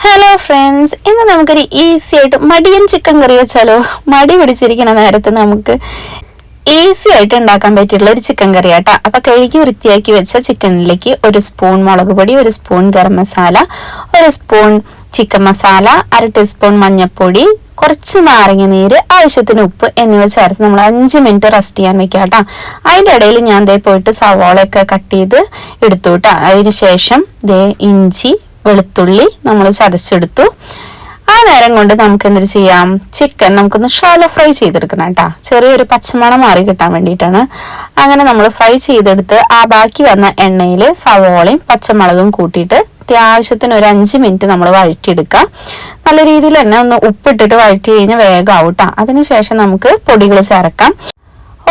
Hello friends ഇന്ന് നമുക്കൊരു easy ആയിട്ട് മടിയൻ ചിക്കൻ കറി വെച്ചാലോ? മടി പിടിച്ചിരിക്കണ നേരത്ത് നമുക്ക് ഈസി ആയിട്ട് ഉണ്ടാക്കാൻ പറ്റിയിട്ടുള്ള ഒരു ചിക്കൻ കറി ആട്ടാ. അപ്പൊ കഴുകി വൃത്തിയാക്കി വെച്ച ചിക്കനിലേക്ക് ഒരു സ്പൂൺ മുളക് പൊടി ഒരു സ്പൂൺ ഗരം മസാല ഒരു സ്പൂൺ ചിക്കൻ മസാല അര ടീസ്പൂൺ മഞ്ഞൾപ്പൊടി കുറച്ച് നാരങ്ങ നീര് ആവശ്യത്തിന് ഉപ്പ് എന്നിവ ചേർത്ത് നമ്മൾ അഞ്ച് മിനിറ്റ് റെസ്റ്റ് ചെയ്യാൻ വെക്കാം കേട്ടോ അതിന്റെ ഇടയിൽ ഞാൻ ദേ പോയിട്ട് സവോളയൊക്കെ കട്ട് ചെയ്ത് എടുത്തു കേട്ടോ അതിന് ശേഷം ദേ ഇഞ്ചി വെളുത്തുള്ളി നമ്മൾ ചതച്ചെടുത്തു. ആ നേരം കൊണ്ട് നമുക്ക് എന്തൊരു ചെയ്യാം? ചിക്കൻ നമുക്കൊന്ന് ഷാലോ ഫ്രൈ ചെയ്തെടുക്കണം കേട്ടോ. ചെറിയൊരു പച്ചമണം മാറി കിട്ടാൻ വേണ്ടിയിട്ടാണ്. അങ്ങനെ നമ്മൾ ഫ്രൈ ചെയ്തെടുത്ത് ആ ബാക്കി വന്ന എണ്ണയിൽ സവോളയും പച്ചമുളകും കൂട്ടിയിട്ട് അത്യാവശ്യത്തിന് ഒരു അഞ്ച് മിനിറ്റ് നമ്മൾ വഴറ്റിയെടുക്കുക നല്ല രീതിയിൽ തന്നെ ഒന്ന് ഉപ്പിട്ടിട്ട് വഴറ്റി കഴിഞ്ഞാൽ വേഗം ആവട്ടാ അതിനുശേഷം നമുക്ക് പൊടികൾ ചേർക്കാം.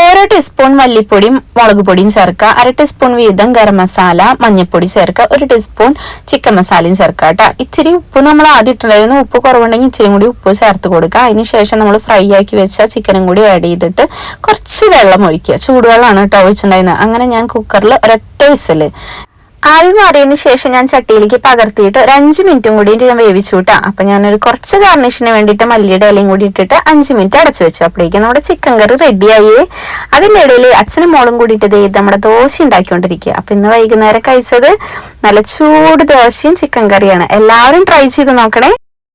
ഓരോ ടീസ്പൂൺ മല്ലിപ്പൊടിയും മുളക് പൊടിയും ചേർക്കുക. അര ടീസ്പൂൺ വീതം ഗരം മസാല മഞ്ഞൾപ്പൊടി ചേർക്കുക. ഒരു ടീസ്പൂൺ ചിക്കൻ മസാലയും ചേർക്കുക കേട്ടോ. ഇച്ചിരി ഉപ്പ് നമ്മൾ ആദ്യം ഇട്ടുണ്ടായിരുന്നു ഉപ്പ് കുറവുണ്ടെങ്കിൽ ഇച്ചിരി കൂടി ഉപ്പ് ചേർത്ത് കൊടുക്കുക. അതിന് ശേഷം നമ്മൾ ഫ്രൈ ആക്കി വെച്ച ചിക്കനും കൂടി ആഡ് ചെയ്തിട്ട് കുറച്ച് വെള്ളം ഒഴിക്കുക. ചൂടുവെള്ളമാണ് കേട്ടോ ഒഴിച്ചിട്ടുണ്ടായിരുന്നത്. അങ്ങനെ ഞാൻ കുക്കറിൽ ഒരൊറ്റ വിസിൽ ആവി മാറിയതിന് ശേഷം ഞാൻ ചട്ടിയിലേക്ക് പകർത്തിയിട്ട് ഒരു അഞ്ച് മിനിറ്റും കൂടി ഞാൻ വേവിച്ചു കൂട്ടാം അപ്പൊ ഞാനൊരു കുറച്ച് ഗാർണിഷിന് വേണ്ടിയിട്ട് മല്ലിയുടെ ഇലയും കൂടി ഇട്ടിട്ട് അഞ്ച് മിനിറ്റ് അടച്ചു വെച്ചു. അപ്പോഴേക്കും നമ്മുടെ ചിക്കൻ കറി റെഡിയായി അതിന്റെ ഇടയിൽ അച്ഛനും മോളും കൂടിയിട്ട് ഇത് നമ്മുടെ ദോശ ഉണ്ടാക്കിക്കൊണ്ടിരിക്കുക. അപ്പൊ ഇന്ന് വൈകുന്നേരം കഴിച്ചത് നല്ല ചൂട് ദോശയും ചിക്കൻ കറിയാണ് എല്ലാവരും ട്രൈ ചെയ്ത് നോക്കണേ.